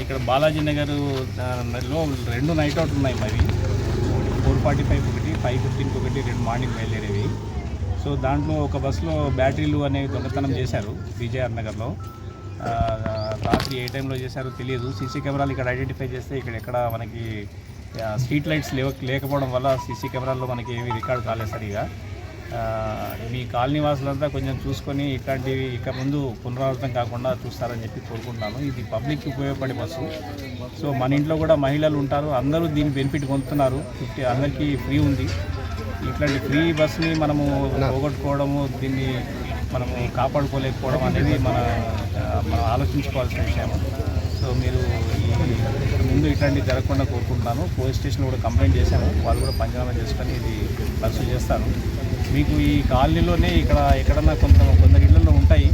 ఇక్కడ బాలాజీ నగర్లో రెండు నైట్ అవుట్ ఉన్నాయి మరి. ఫోర్ ఫార్టీ ఫైవ్ ఒకటి ఫైవ్ ఫిఫ్టీన్కి ఒకటి రెండు మార్నింగ్ బయలుదేరేవి. సో దాంట్లో ఒక బస్సులో బ్యాటరీలు అనేవి దొంగతనం చేశారు విజయఆర్ నగర్లో. రాత్రి ఏ టైంలో చేశారో తెలియదు. సీసీ కెమెరాలు ఇక్కడ ఐడెంటిఫై చేస్తే ఇక్కడ ఎక్కడ మనకి స్ట్రీట్ లైట్స్ లేవ లేకపోవడం వల్ల సీసీ కెమెరాల్లో మనకి ఏమీ రికార్డ్ కాలేదు సరిగా మీ కాలనీ వాసులంతా కొంచెం చూసుకొని ఇట్లాంటివి ఇక ముందు పునరావృతం కాకుండా చూస్తారని చెప్పి కోరుకుంటున్నాను. ఇది పబ్లిక్కి ఉపయోగపడే బస్సు. సో మన ఇంట్లో కూడా మహిళలు ఉంటారు. అందరూ దీని బెనిఫిట్ పొందుతున్నారు. ఫిఫ్టీ అందరికీ ఫ్రీ ఉంది. ఇట్లాంటి ఫ్రీ బస్సుని మనము పోగొట్టుకోవడము దీన్ని మనము కాపాడుకోలేకపోవడం అనేది మన మనం ఆలోచించుకోవాల్సిన విషయం సో మీరు ముందు ఇట్లాంటివి జరగకుండా కోరుకుంటున్నాను. పోలీస్ స్టేషన్లో కూడా కంప్లైంట్ చేశాము. వాళ్ళు కూడా పంచనామా చేసుకొని ఇది పర్సూ చేస్తారు. మీకు ఈ కాలనీలోనే ఇక్కడ ఎక్కడన్నా కొంత కొందరి ఇళ్ళలో ఉంటాయి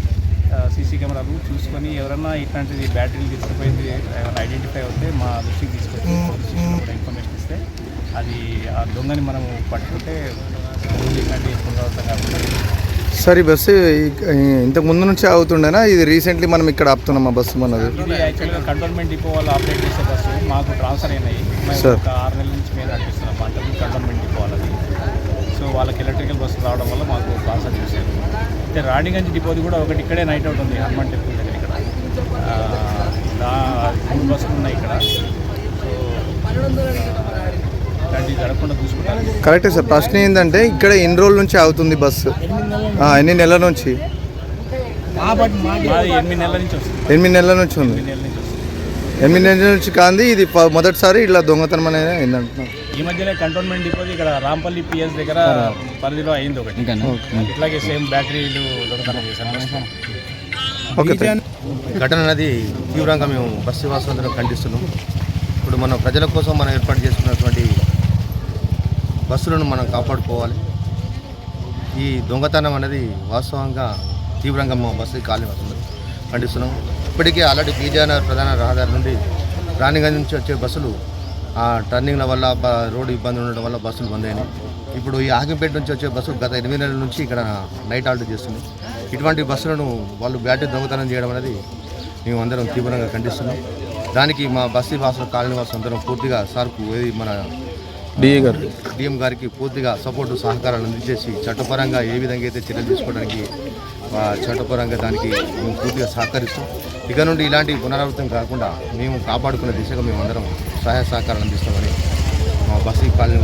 సీసీ కెమెరాలు చూసుకొని ఎవరన్నా ఇట్లాంటిది బ్యాటరీలు తీసుకుపోయింది ఏమైనా ఐడెంటిఫై అవుతే మా దృష్టికి తీసుకొచ్చి కూడా ఇన్ఫర్మేషన్ ఇస్తే అది ఆ దొంగని మనము పట్టుకుంటే ఇట్లాంటి పునరావృతం కాకుండా సార్ ఈ బస్సు ఇంతకు ముందు నుంచి అవుతుండేనా ఇది రీసెంట్లీ మనం ఇక్కడ ఆపుతున్నాం ఆ బస్సు మనది? యాక్చువల్గా కంటోన్మెంట్ డిపో వాళ్ళు ఆపరేట్ చేసే బస్సు మాకు ట్రాన్స్ఫర్ అయినాయి. సార్. ఒక ఆరు నెలల నుంచి మేము నడిపిస్తున్నాం అంటే కంటోన్మెంట్ డిపో వాళ్ళది. సో వాళ్ళకి ఎలక్ట్రికల్ బస్సు రావడం వల్ల మాకు ట్రాన్స్ఫర్ చేశారు అయితే రాణిగంజ్ డిపోది కూడా ఒకటి ఇక్కడే నైట్ అవుట్ ఉంది హనుమాన్ టెంపుల్ దగ్గర ఇక్కడ. మూడు బస్సులు ఉన్నాయి ఇక్కడ. సో కరెక్టే సార్. ప్రశ్న ఏంటంటే ఇక్కడ ఎన్ని రోజుల నుంచి అవుతుంది బస్సు ఆ, ఎన్ని నెలల నుంచి? మాది ఎనిమిది నెలల నుంచి వస్తుంది. ఎనిమిది నెలల నుంచి ఉంది. ఎనిమిది నెలల నుంచి కాంది ఇది మొదటిసారి ఇలా దొంగతనం అనేది అయిందంటున్నాం. ఈ మధ్యనే కంటోన్మెంట్ డిపోది ఇక్కడ రాంపల్లి పిఎస్ దగ్గర పరిధిలో అయింది ఒకటి. ఇట్లాగే సేమ్ బ్యాటరీలు దొంగతనం చేశారు. ఓకే. ఘటన అనేది తీవ్రంగా మేము బస్సు నివాసులందరం ఖండిస్తున్నాం. ఇప్పుడు మన ప్రజల కోసం మనం ఏర్పాటు చేసుకున్నటువంటి బస్సులను మనం కాపాడుకోవాలి. ఈ దొంగతనం అనేది వాస్తవంగా తీవ్రంగా మా బస్సు ఖాళీ అవుతుంది ఖండిస్తున్నాం. ఇప్పటికే ఆల్రెడీ పీజానగర్ ప్రధాన రహదారి నుండి రాణిగంజ్ నుంచి వచ్చే బస్సులు ఆ టర్నింగ్ల వల్ల రోడ్డు ఇబ్బంది ఉండడం వల్ల బస్సులు బంద్ అయినాయి ఇప్పుడు ఈ ఆకింపేట నుంచి వచ్చే బస్సు గత ఎనిమిది నెలల నుంచి ఇక్కడ నైట్ ఆల్ట్ చేస్తుంది. ఇటువంటి బస్సులను వాళ్ళు బ్యాటరీ దొంగతనం చేయడం అనేది మేము అందరం తీవ్రంగా ఖండిస్తున్నాం. దానికి మా బస్సు వాసులు కాలనీ వాసులు అందరం పూర్తిగా సార్కు ఏది మన డిఏ గారు. డిఎం గారికి పూర్తిగా సపోర్టు సహకారాలు అందించేసి చట్టపరంగా ఏ విధంగా అయితే చర్యలు తీసుకోవడానికి చట్టపరంగా దానికి మేము పూర్తిగా సహకరిస్తాం ఇక నుండి ఇలాంటి పునరావృతం కాకుండా మేము కాపాడుకునే దిశగా మేము అందరం సహాయ సహకారాలు అందిస్తామని మా బస్సు కాలనీ